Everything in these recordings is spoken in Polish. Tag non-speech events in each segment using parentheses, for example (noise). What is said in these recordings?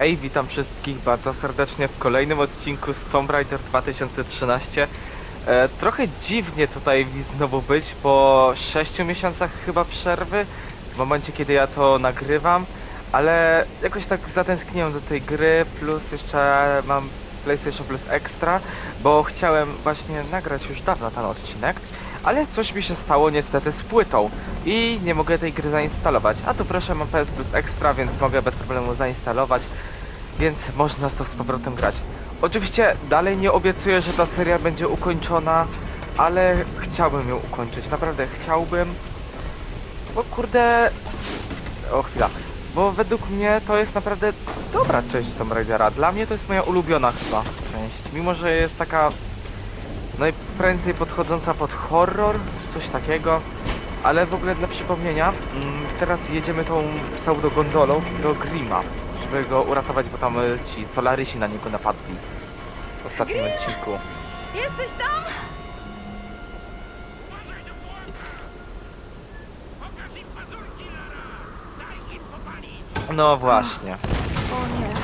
Hej, witam wszystkich bardzo serdecznie w kolejnym odcinku z Tomb Raider 2013. E, trochę dziwnie tutaj mi znowu być po 6 miesiącach chyba przerwy, w momencie kiedy ja to nagrywam, ale jakoś tak zatęskniłem do tej gry, plus jeszcze mam PlayStation Plus Extra, bo chciałem właśnie nagrać już dawno ten odcinek, ale coś mi się stało niestety z płytą i nie mogę tej gry zainstalować. A tu proszę, mam PS Plus Extra, więc mogę bez problemu zainstalować, więc można to z powrotem grać. Oczywiście dalej nie obiecuję, że ta seria będzie ukończona, ale chciałbym ją ukończyć, naprawdę chciałbym, bo kurde... O chwila, bo według mnie to jest naprawdę dobra część Tomb Raidera. Dla mnie to jest moja ulubiona chyba część, mimo że jest taka najprędzej podchodząca pod horror, coś takiego. Ale w ogóle dla przypomnienia, mm, teraz jedziemy tą pseudogondolą do Grima, żeby go uratować, bo tam y, ci Solarysi na niego napadli w ostatnim odcinku. Jesteś tam? No właśnie. O nie.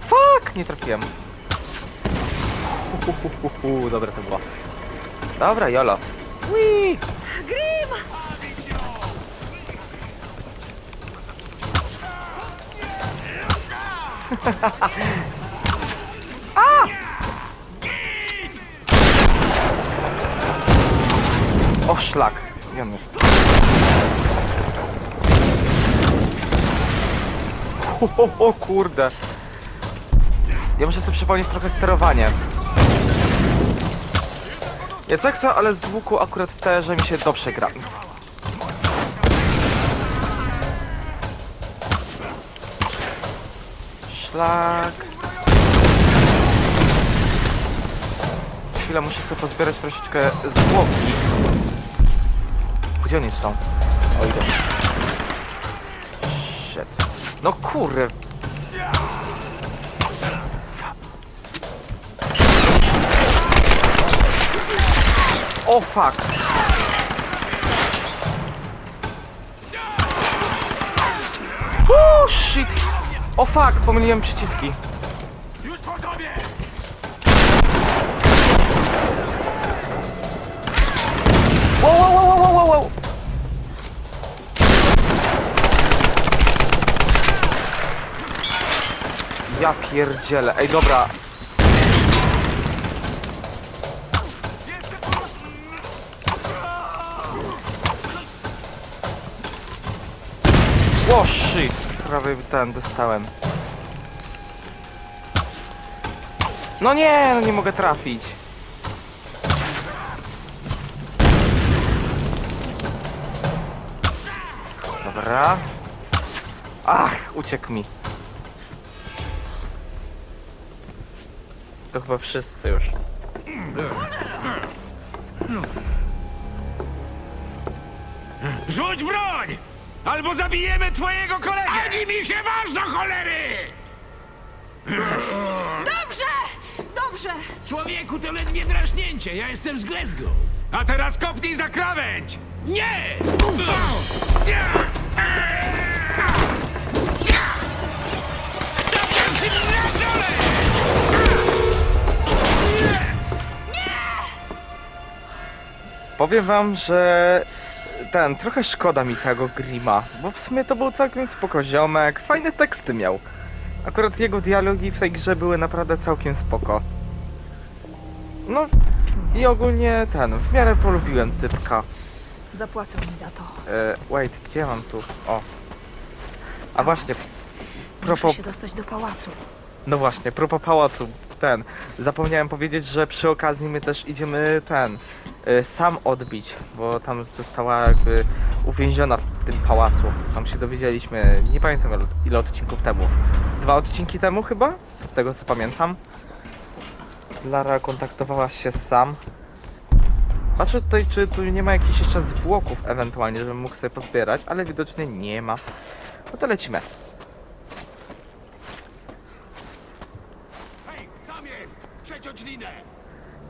Fuck! Nie trafiłem. Hu, hu, hu, hu, hu. Dobre to było. Dobra, jolo. Whee! Grim! O, szlak. Gdzie on jest? O, o, kurde. Ja muszę sobie przypomnieć trochę sterowanie. Nie co jak co, ale z łuku akurat w terze mi się dobrze gra. Szlak. Chwilę, muszę sobie pozbierać troszeczkę zwłoki. Gdzie oni są? O, idę. Shit. No kurde. O fuck. O shit. O fuck, pomyliłem przyciski. Już po tobie! Wow, wow, wow, wow, wow, wow. Ja pierdzielę. Ej, dobra. O shit. Prawie ten dostałem. No nie, no nie mogę trafić. Dobra. Ach, uciekł mi. To chyba wszyscy już. Rzuć broń! Albo zabijemy twojego kolegę! Ani mi się waż do cholery! Dobrze! Dobrze! Człowieku, to ledwie drażnięcie. Ja jestem z Glasgow. A teraz kopnij za krawędź! Nie! Powiem wam, że ten, trochę szkoda mi tego Grima, bo w sumie to był całkiem spoko ziomek, fajne teksty miał. Akurat jego dialogi w tej grze były naprawdę całkiem spoko. No i ogólnie ten, w miarę polubiłem typka. Zapłacą mi za to. E, wait, gdzie mam tu? O. A właśnie, propos Muszę się dostać do pałacu. No właśnie, propos pałacu, ten. Zapomniałem powiedzieć, że przy okazji my też idziemy ten. Y, sam odbić, bo tam została jakby uwięziona w tym pałacu. Tam się dowiedzieliśmy, nie pamiętam ile- odcinków temu. Dwa odcinki temu chyba? Z tego co pamiętam. Lara kontaktowała się sam. Patrzę tutaj, czy tu nie ma jakichś jeszcze zwłoków ewentualnie, żebym mógł sobie pozbierać, ale widocznie nie ma. No to lecimy. Hej, tam jest! Przeciąć linę!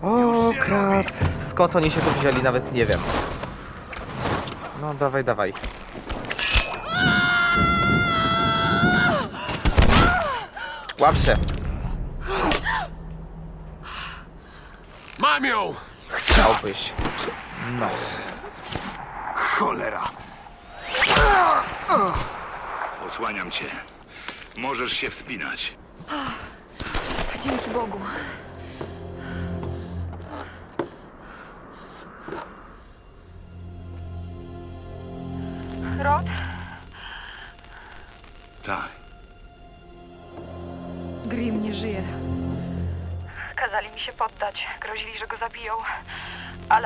O. Skąd oni się tu wzięli, nawet nie wiem. No, dawaj, dawaj. Łap się. Mam ją! Chciałbyś. No. Cholera! Osłaniam cię. Możesz się wspinać. Dzięki Bogu.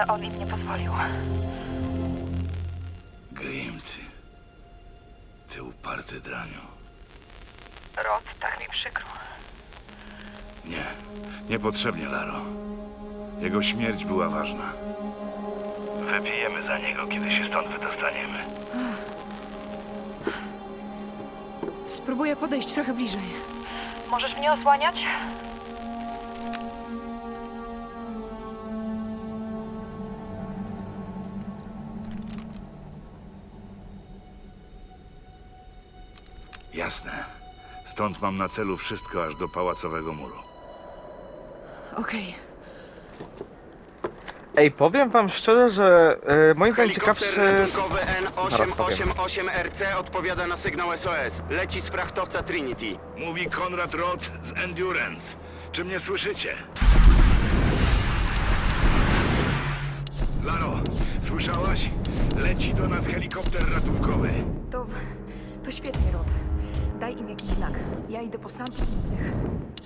Ale on im nie pozwolił. Grim, ty. Ty uparty draniu. Rod, tak mi przykro. Nie. Niepotrzebnie, Laro. Jego śmierć była ważna. Wypijemy za niego, kiedy się stąd wydostaniemy. Spróbuję podejść trochę bliżej. Możesz mnie osłaniać? Stąd mam na celu wszystko aż do pałacowego muru. Okej. Ej, powiem wam szczerze, że e, moim zdaniem Helikopter ciekawszy... ratunkowy Zaraz powiem. N888RC odpowiada na sygnał SOS. Leci z frachtowca Trinity. Mówi Konrad Roth z Endurance. Czy mnie słyszycie? Laro, słyszałaś? Leci do nas helikopter ratunkowy. To... to świetnie, Rod. Daj im jakiś znak. Ja idę po sam innych.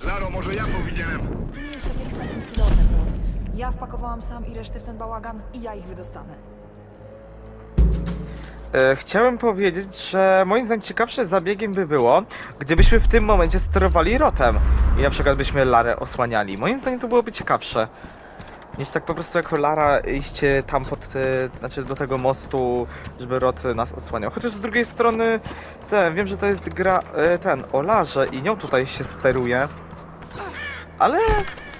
Laro, może ja powinienem... Ty nie jest tak jak z takim pilotem, Rod. Ja wpakowałam sam i resztę w ten bałagan i ja ich wydostanę. E, chciałem powiedzieć, że moim zdaniem ciekawsze zabiegiem by było, gdybyśmy w tym momencie sterowali rotem i na przykład byśmy Larę osłaniali. Moim zdaniem to byłoby ciekawsze. Niż tak po prostu jako Lara iść tam pod, e, znaczy do tego mostu, żeby Rot nas osłaniał. Chociaż z drugiej strony, ten, wiem, że to jest gra, e, ten, o Larze i nią tutaj się steruje. Ale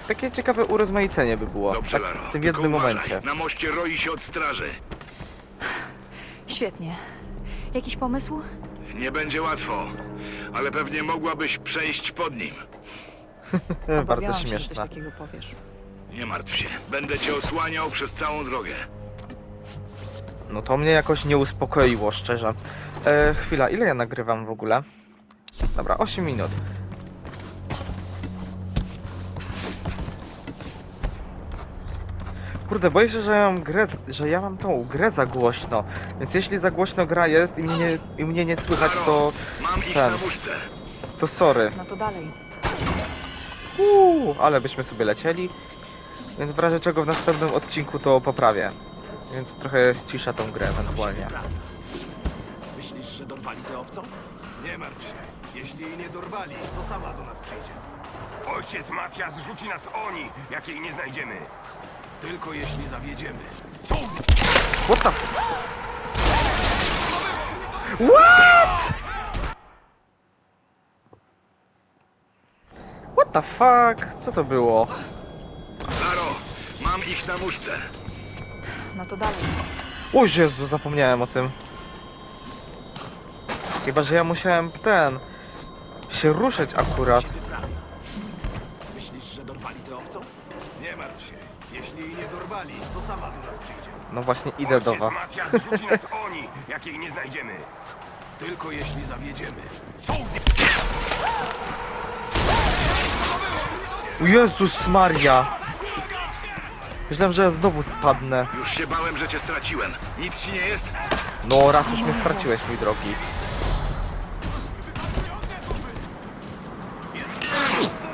takie ciekawe urozmaicenie by było, Dobrze, tak Laro. w tym tylko jednym uważaj. momencie. Na moście roi się od straży. Świetnie. Jakiś pomysł? Nie będzie łatwo, ale pewnie mogłabyś przejść pod nim. (laughs) Bardzo Obawiałam się, że śmieszne. coś takiego powiesz. Nie martw się, będę cię osłaniał przez całą drogę. No to mnie jakoś nie uspokoiło, szczerze. E, chwila, ile ja nagrywam w ogóle? Dobra, 8 minut. Kurde, boję się, że ja mam grę, że ja mam tą grę za głośno. Więc jeśli za głośno gra jest i mnie nie, i mnie nie słychać, to, Mam ich ten. na muszce. to sorry. No to dalej. Uuu, ale byśmy sobie lecieli. Więc w razie czego w następnym odcinku to poprawię. Więc trochę ściszę tą grę ewentualnie. Myślisz, że dorwali tę obcą? Nie martw się. Jeśli jej nie dorwali, to sama do nas przyjdzie. Ojciec Matias rzuci nas oni, jak jej nie znajdziemy. Tylko jeśli zawiedziemy. Co? What the... What? What the fuck? Co to było? Mam ich na muszce. No to dalej. O Jezu, zapomniałem o tym. Chyba, że ja musiałem ten... się ruszyć akurat. Myślisz, że dorwali tę obcą? Nie martw się. Jeśli jej nie dorwali, to sama do nas przyjdzie. No właśnie, idę do was. Matias rzuci nas (laughs) oni, jak jej nie znajdziemy. Tylko jeśli zawiedziemy. Jezus Maria! Myślałem, że ja znowu spadnę. Już się bałem, że cię straciłem. Nic ci nie jest? No raz już mnie straciłeś, mój drogi.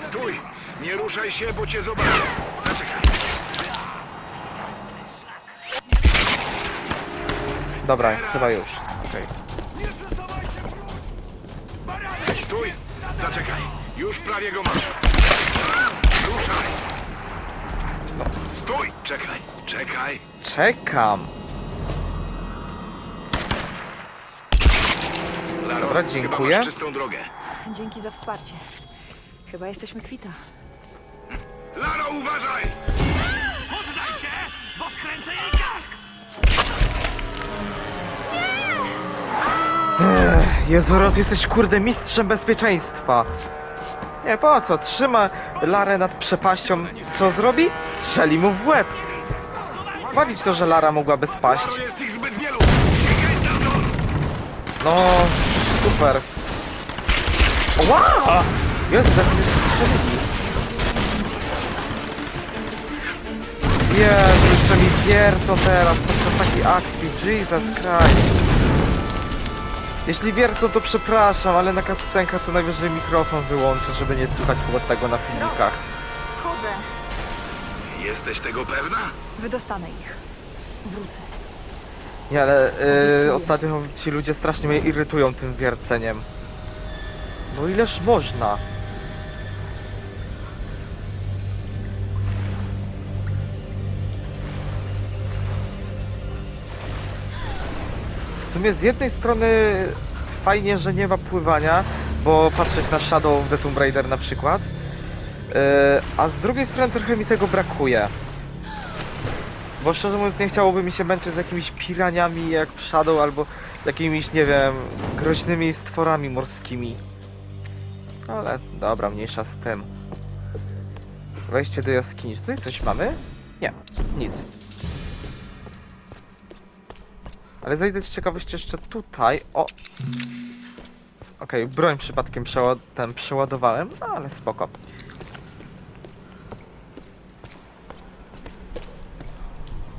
Stój! Nie ruszaj się, bo cię zobaczę. Zaczekaj. Dobra, chyba już. Okej. Stój! Zaczekaj. Już prawie go masz. Ruszaj! Stój! Czekaj, czekaj. Czekam. Laro, Dobra, chyba dziękuję. masz czystą drogę. Dzięki za wsparcie. Chyba jesteśmy kwita. Laro, uważaj! Poddaj się, bo skręcę jej kark! Jezu, Rot, jesteś kurde mistrzem bezpieczeństwa. Nie, po co? Trzyma Larę nad przepaścią. Co zrobi? Strzeli mu w łeb. Walić to, że Lara mogłaby spaść. No, super. Wow! Jezu, jak mnie strzelili. Jezu, jeszcze mi wiercą teraz podczas takiej akcji. Jesus Christ. Jeśli wiercą, to przepraszam, ale na cutscenkach to najwyżej mikrofon wyłączę, żeby nie słuchać było tego na filmikach. Wchodzę. Jesteś tego pewna? Wydostanę ich. Wrócę. Nie, ale yy, Obiecuję. ostatnio ci ludzie strasznie mnie irytują tym wierceniem. No ileż można? W sumie z jednej strony fajnie, że nie ma pływania, bo patrzeć na Shadow of the Tomb Raider na przykład, yy, a z drugiej strony trochę mi tego brakuje. Bo szczerze mówiąc nie chciałoby mi się męczyć z jakimiś piraniami jak Shadow albo jakimiś, nie wiem, groźnymi stworami morskimi. Ale dobra, mniejsza z tym. Wejście do jaskini. Tutaj coś mamy? Nie, nic. Ale zajdę z ciekawości jeszcze tutaj. O! Okej, broń przypadkiem przeład ten przeładowałem, no ale spoko.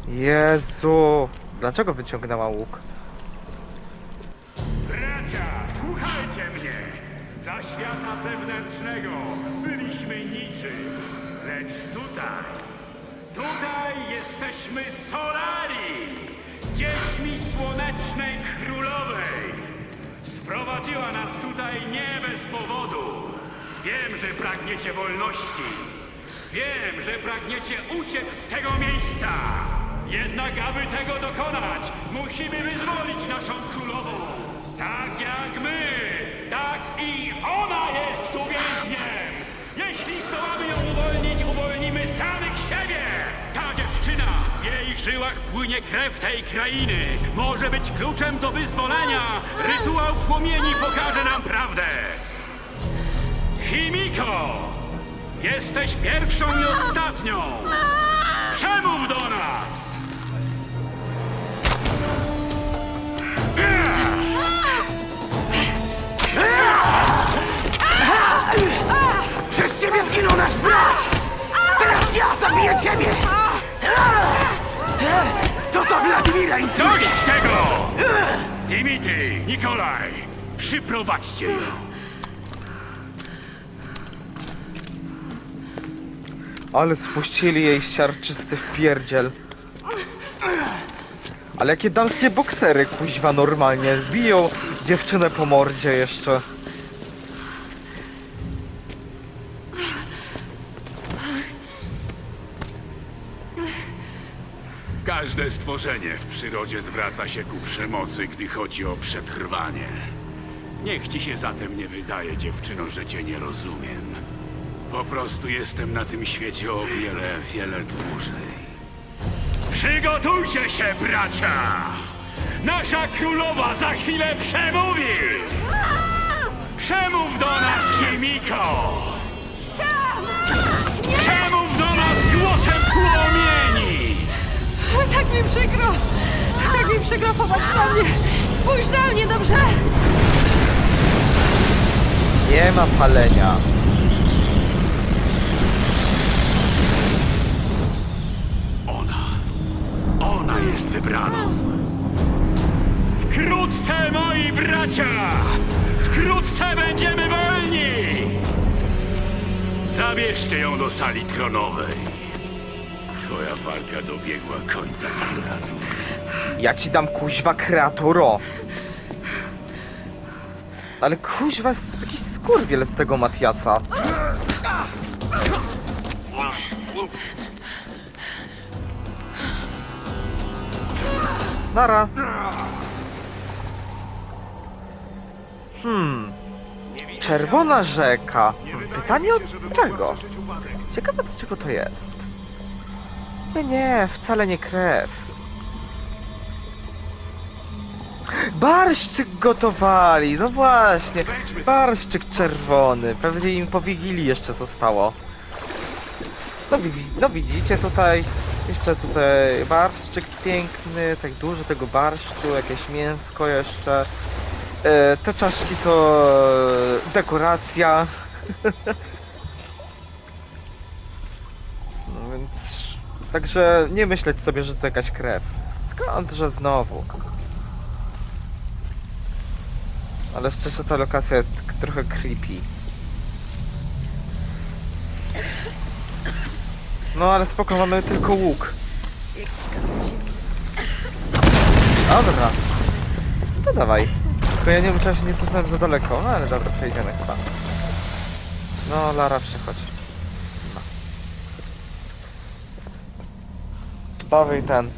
Jezu! Dlaczego wyciągnęła łuk? Bracia, słuchajcie mnie! Dla świata zewnętrznego byliśmy niczym, lecz tutaj, tutaj jesteśmy Solari, dziećmi słonecznej królowej. Sprowadziła nas tutaj nie bez powodu. Wiem, że pragniecie wolności. Wiem, że pragniecie uciec z tego miejsca. Jednak aby tego dokonać, musimy wyzwolić naszą królową. Tak jak my, tak i żyłach płynie krew tej krainy. Może być kluczem do wyzwolenia. Rytuał płomieni pokaże nam prawdę. Chimiko! Jesteś pierwszą i ostatnią! Przemów do nas! Przez ciebie zginął nasz brat! Teraz ja zabiję ciebie! To za Wladimira Dość intruzja! tego! Dimitri, Nikolaj, przyprowadźcie ją. Ale spuścili jej siarczysty wpierdziel. Ale jakie damskie boksery, kuźwa, normalnie. Biją dziewczynę po mordzie jeszcze. Każde stworzenie w przyrodzie zwraca się ku przemocy, gdy chodzi o przetrwanie. Niech ci się zatem nie wydaje, dziewczyno, że cię nie rozumiem. Po prostu jestem na tym świecie o wiele, wiele dłużej. Przygotujcie się, bracia! Nasza królowa za chwilę przemówi! Przemów do nas, Chimiko! Przemów (laughs) Tak mi przykro! Tak mi przykro, popatrz na mnie! Spójrz na mnie, dobrze? Nie ma palenia. Ona. Ona jest wybraną. Wkrótce, moi bracia! Wkrótce będziemy wolni! Zabierzcie ją do sali tronowej. Twoja walka dobiegła końca. Ja ci dam kuźwa kreaturo. Ale kuźwa jest jakiś skurwiel z tego Matiasa. Nara. Hmm. Czerwona rzeka. Pytanie od czego? Ciekawe do czego to jest. Nie, nie, wcale nie krew. Barszczyk gotowali, no właśnie. Barszczyk czerwony. Pewnie im po Wigilii jeszcze zostało. No, no widzicie tutaj, jeszcze tutaj barszczyk piękny, tak dużo tego barszczu, jakieś mięsko jeszcze. E, te czaszki to e, dekoracja. (laughs) także nie myśleć sobie, że to jakaś krew. Skąd, że znowu? Ale szczerze ta lokacja jest trochę creepy. No ale spoko, mamy tylko łuk. Dobra. No dawaj. Tylko ja nie wiem, czy ja się nie cofnąłem za daleko. No ale dobra, przejdziemy chyba. No, Lara, przychodź. No. Dawaj ten.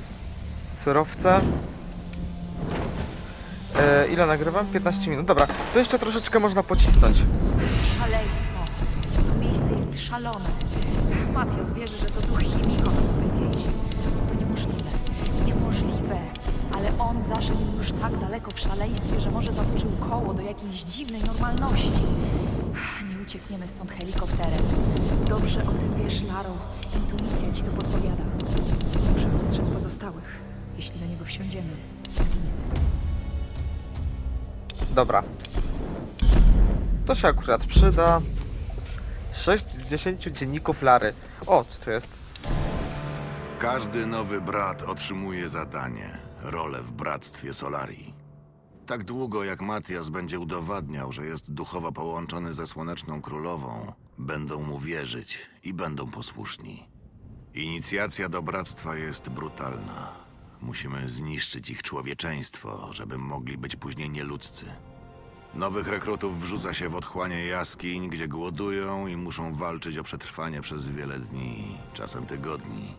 Surowce. E, ile nagrywam? 15 minut. Dobra, to jeszcze troszeczkę można pocisnąć. Szaleństwo. To miejsce jest szalone. Matias wierzy, że to duch chimiko na swojej więzi. To niemożliwe. Niemożliwe. Ale on zaszedł już tak daleko w szaleństwie, że może zatoczył koło do jakiejś dziwnej normalności. Nie uciekniemy stąd helikopterem. Dobrze o tym wiesz, Laro. Intuicja ci to podpowiada. Wsiądziemy, zginiemy. Dobra. To się akurat przyda. 6 z 10 dzienników Lary. O, co to jest? Każdy nowy brat otrzymuje zadanie, rolę w bractwie Solarii. Tak długo jak Matias będzie udowadniał, że jest duchowo połączony ze Słoneczną Królową, będą mu wierzyć i będą posłuszni. Inicjacja do bractwa jest brutalna. Musimy zniszczyć ich człowieczeństwo, żeby mogli być później nieludzcy. Nowych rekrutów wrzuca się w otchłanie jaskiń, gdzie głodują i muszą walczyć o przetrwanie przez wiele dni, czasem tygodni.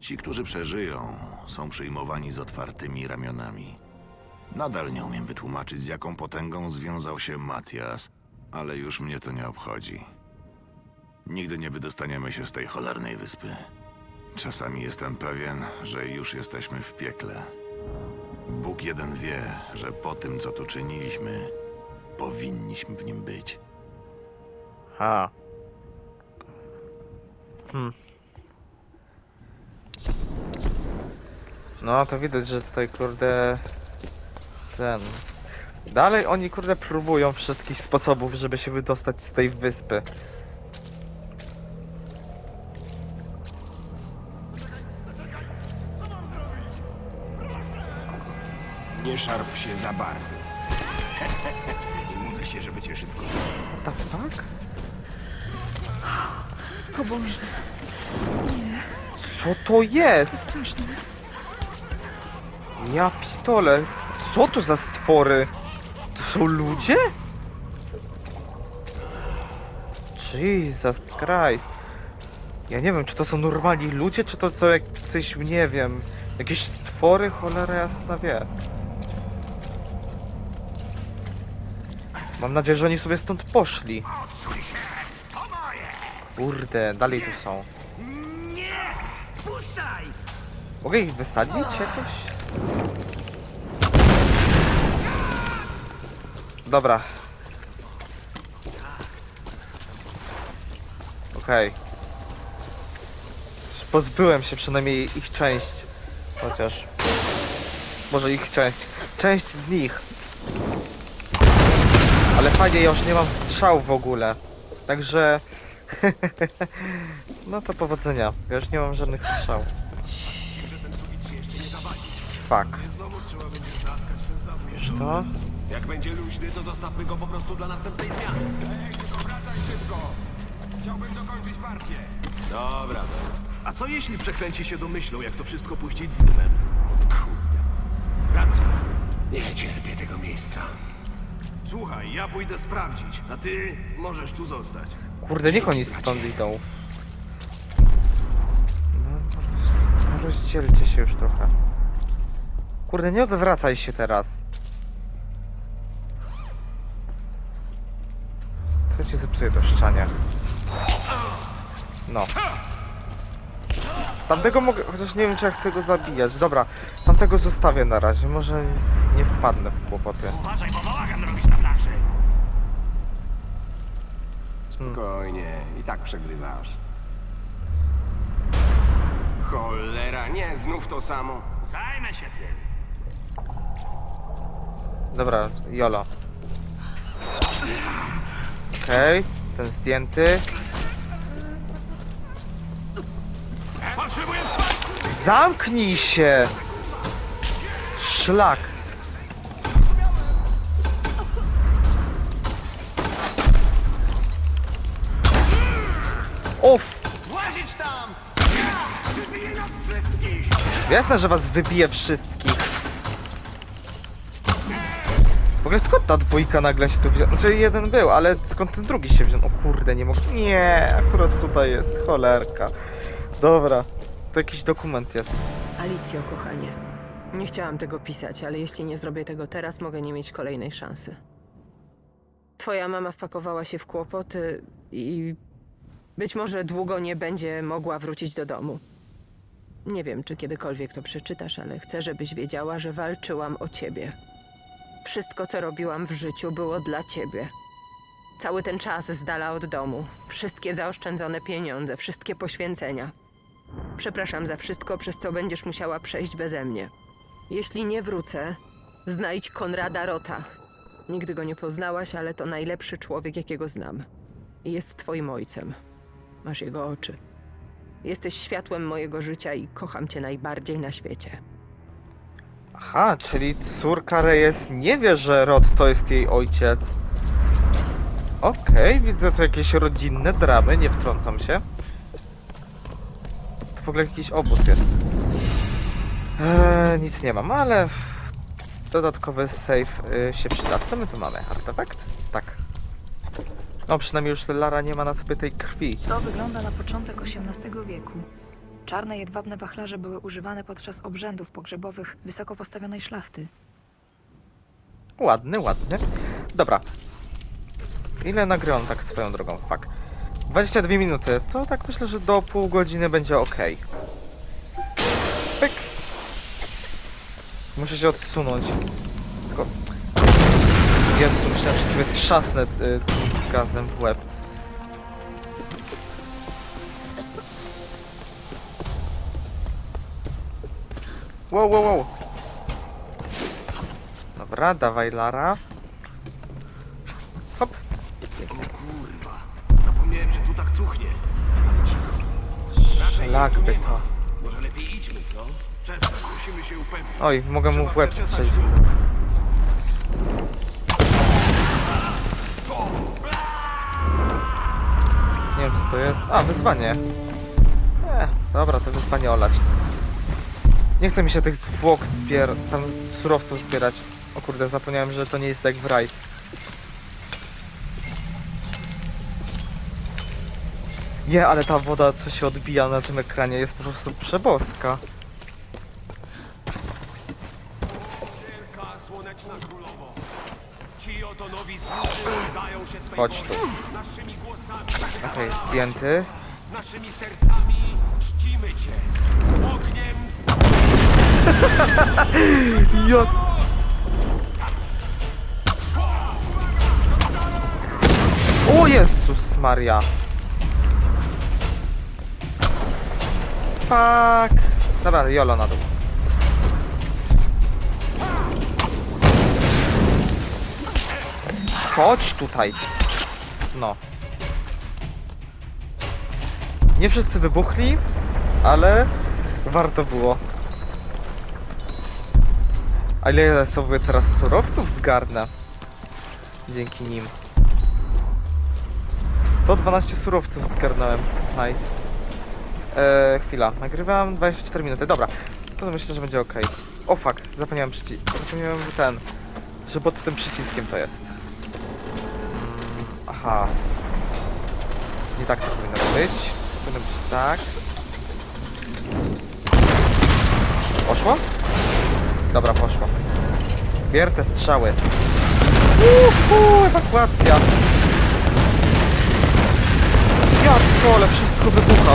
Ci, którzy przeżyją, są przyjmowani z otwartymi ramionami. Nadal nie umiem wytłumaczyć, z jaką potęgą związał się Matias, ale już mnie to nie obchodzi. Nigdy nie wydostaniemy się z tej cholernej wyspy. Czasami jestem pewien, że już jesteśmy w piekle. Bóg jeden wie, że po tym, co tu czyniliśmy, powinniśmy w nim być. Ha. Hmm. No to widać, że tutaj kurde ten. Dalej oni kurde próbują wszystkich sposobów, żeby się wydostać z tej wyspy. Nie szarp się za bardzo. (laughs) I módl się, żeby cię szybko... The fuck? O Boże, Co to jest? straszne. Ja pitole. Co to za stwory? To są ludzie? Jesus Christ. Ja nie wiem, czy to są normalni ludzie, czy to są jakieś, nie wiem, jakieś stwory, cholera jasna wie. Mam nadzieję, że oni sobie stąd poszli. Kurde, dalej tu są. Mogę ich wysadzić jakoś? Dobra. Okej. Pozbyłem się przynajmniej ich część. Chociaż. Może ich część. Część z nich. Ale fajnie, ja już nie mam strzał w ogóle. Także. (laughs) no to powodzenia. Ja już nie mam żadnych strzał. Fuck. Już to? Jak będzie luźny, to zostawmy go po prostu dla następnej zmiany. Wracaj szybko! Chciałbym dokończyć partię. Dobra. A co jeśli przekręci się domyślą, jak to wszystko puścić z dymem? Kurde. Racja. Nie cierpię tego miejsca. Słuchaj, ja pójdę sprawdzić, a ty możesz tu zostać. Kurde, niech oni stąd idą. No, rozdzielcie się już trochę. Kurde, nie odwracaj się teraz. Co ci zepsuje to szczanie? No. Tamtego mogę, chociaż nie wiem czy ja chcę go zabijać. Dobra, tamtego zostawię na razie, może nie wpadnę w kłopoty. Uważaj, bo bałagan robisz na plaży. Spokojnie, i tak przegrywasz. Cholera, nie, znów to samo. Zajmę się tym. Dobra, Jolo. Okej, ten zdjęty. Potrzebuję! Zamknij się! Szlak. Uff, Łazić tam! Wybiję nas wszystkich! jasne, że was wybije wszystkich. W ogóle skąd ta dwójka nagle się tu wzięła? Znaczy jeden był, ale skąd ten drugi się wziął? O kurde, nie mogę. Nie, akurat tutaj jest, cholerka. Dobra, to jakiś dokument jest. Alicjo, kochanie. Nie chciałam tego pisać, ale jeśli nie zrobię tego teraz, mogę nie mieć kolejnej szansy. Twoja mama wpakowała się w kłopoty i być może długo nie będzie mogła wrócić do domu. Nie wiem, czy kiedykolwiek to przeczytasz, ale chcę, żebyś wiedziała, że walczyłam o ciebie. Wszystko, co robiłam w życiu, było dla ciebie. Cały ten czas z dala od domu, wszystkie zaoszczędzone pieniądze, wszystkie poświęcenia. Przepraszam za wszystko, przez co będziesz musiała przejść beze mnie. Jeśli nie wrócę, znajdź Konrada Rota. Nigdy go nie poznałaś, ale to najlepszy człowiek, jakiego znam. Jest twoim ojcem. Masz jego oczy. Jesteś światłem mojego życia i kocham cię najbardziej na świecie. Aha, czyli córka Reyes nie wie, że Rod to jest jej ojciec. Okej, widzę tu jakieś rodzinne dramy, nie wtrącam się. To w ogóle jakiś obóz jest. Eee, nic nie mam, ale dodatkowy save y, się przyda. Co my tu mamy? Artefakt? No przynajmniej już Lara nie ma na sobie tej krwi. To wygląda na początek XVIII wieku. Czarne jedwabne wachlarze były używane podczas obrzędów pogrzebowych wysoko postawionej szlachty. Ładny, ładny. Dobra. Ile nagrywam tak swoją drogą? Fuck. 22 minuty. To tak myślę, że do pół godziny będzie ok. Pyk. Muszę się odsunąć. Tylko... Jezu, myślałem, że sobie trzasnę y, tym gazem w łeb. Wow, wow, wow. Dobra, dawaj Lara. Hop. Kurwa, zapomniałem, że tu tak cuchnie. Raczej Szlak jej tu by nie ma. to. Może lepiej idźmy, co? Przestań, musimy się upewnić. Oj, mogę mu w łeb strzelić. To jest. A, wyzwanie. Eh, dobra, to wyzwanie olać. Nie chce mi się tych zwłok zbier... tam surowców zbierać. O kurde, zapomniałem, że to nie jest jak w Rise. Nie, ale ta woda, co się odbija na tym ekranie, jest po prostu przeboska. Chodź tu. Okej, zdjęty. naszymi sercami czcimy Cię. Ogniem z... (laughs) Jak... O Jezus Maria. Fuck. Dobra, Jolo na dół. Chodź tutaj. No. Nie wszyscy wybuchli, ale warto było. A ile ja sobie teraz surowców zgarnę? Dzięki nim. 112 surowców zgarnąłem. Nice. Eee, chwila. Nagrywam 24 minuty. Dobra. To myślę, że będzie ok. O fuck. Zapomniałem przycisk. Zapomniałem, ten... Że pod tym przyciskiem to jest. Mm, aha. Nie tak to powinno być powinno być tak. Poszło? Dobra, poszło. Bier te strzały. Uhu, ewakuacja. Ja kole, wszystko wybucha.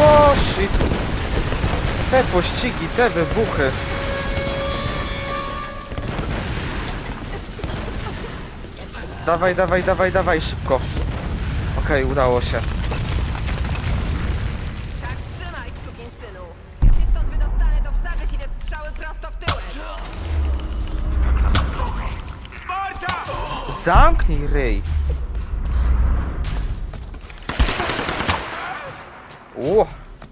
O, shit. Te pościgi, te wybuchy. Dawaj, dawaj, dawaj, dawaj, szybko. Okej, udało się. Tak trzymaj, synu. Jak się stąd wydostanę, to wsadzę ci te strzały prosto w tyłek. Zamknij ryj. Ło,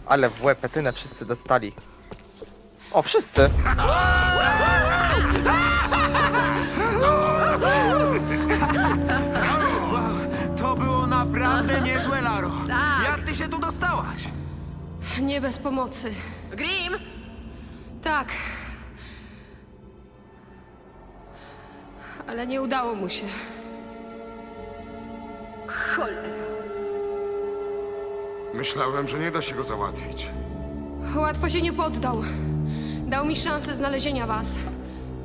ale w łepetynę wszyscy dostali. O, wszyscy. Nie bez pomocy. Grim! Tak. Ale nie udało mu się. Myślałem, że nie da się go załatwić. Łatwo się nie poddał. Dał mi szansę znalezienia was.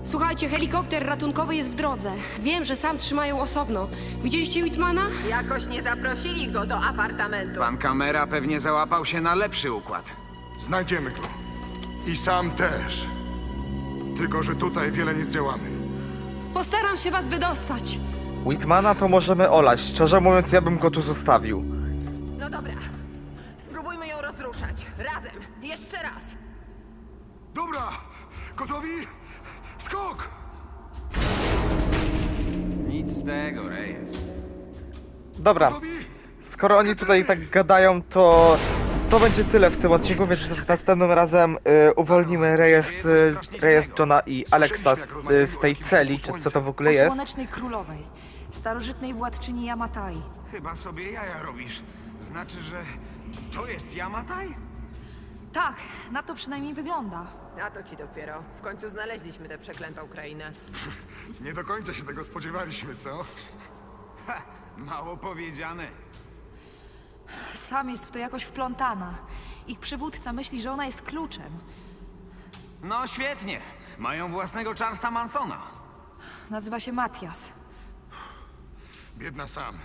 Słuchajcie, helikopter ratunkowy jest w drodze. Wiem, że sam trzymają osobno. Widzieliście Whitmana? Jakoś nie zaprosili go do apartamentu. Pan kamera pewnie załapał się na lepszy układ. Znajdziemy go. I sam też. Tylko, że tutaj wiele nie zdziałamy. Postaram się was wydostać. Whitmana to możemy olać. Szczerze mówiąc, ja bym go tu zostawił. No dobra. Spróbujmy ją rozruszać. Razem. Jeszcze raz. Dobra! Gotowi? Z tego, Reyes. Dobra, skoro oni tutaj tak gadają, to to będzie tyle w tym odcinku, więc następnym razem y, uwolnimy rejestr, y, rejestr Johna i Alexa z, y, z tej celi, czy co to w ogóle O jest. Słonecznej Królowej, starożytnej władczyni Yamatai. Chyba sobie jaja robisz. Znaczy, że to jest Yamatai? Tak, na to przynajmniej wygląda. A to ci dopiero. W końcu znaleźliśmy tę przeklętą krainę. (laughs) Nie do końca się tego spodziewaliśmy, co? Mało powiedziane. Sam jest w to jakoś wplątana. Ich przywódca myśli, że ona jest kluczem. No świetnie. Mają własnego Charlesa Mansona. Nazywa się Matias. Biedna sam.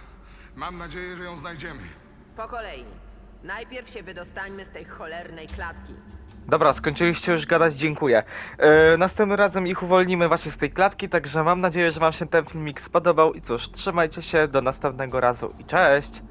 Mam nadzieję, że ją znajdziemy. Po kolei. Najpierw się wydostańmy z tej cholernej klatki. Dobra, skończyliście już gadać, dziękuję. Y, następnym razem ich uwolnimy właśnie z tej klatki, także mam nadzieję, że wam się ten filmik spodobał i cóż, trzymajcie się, do następnego razu i cześć!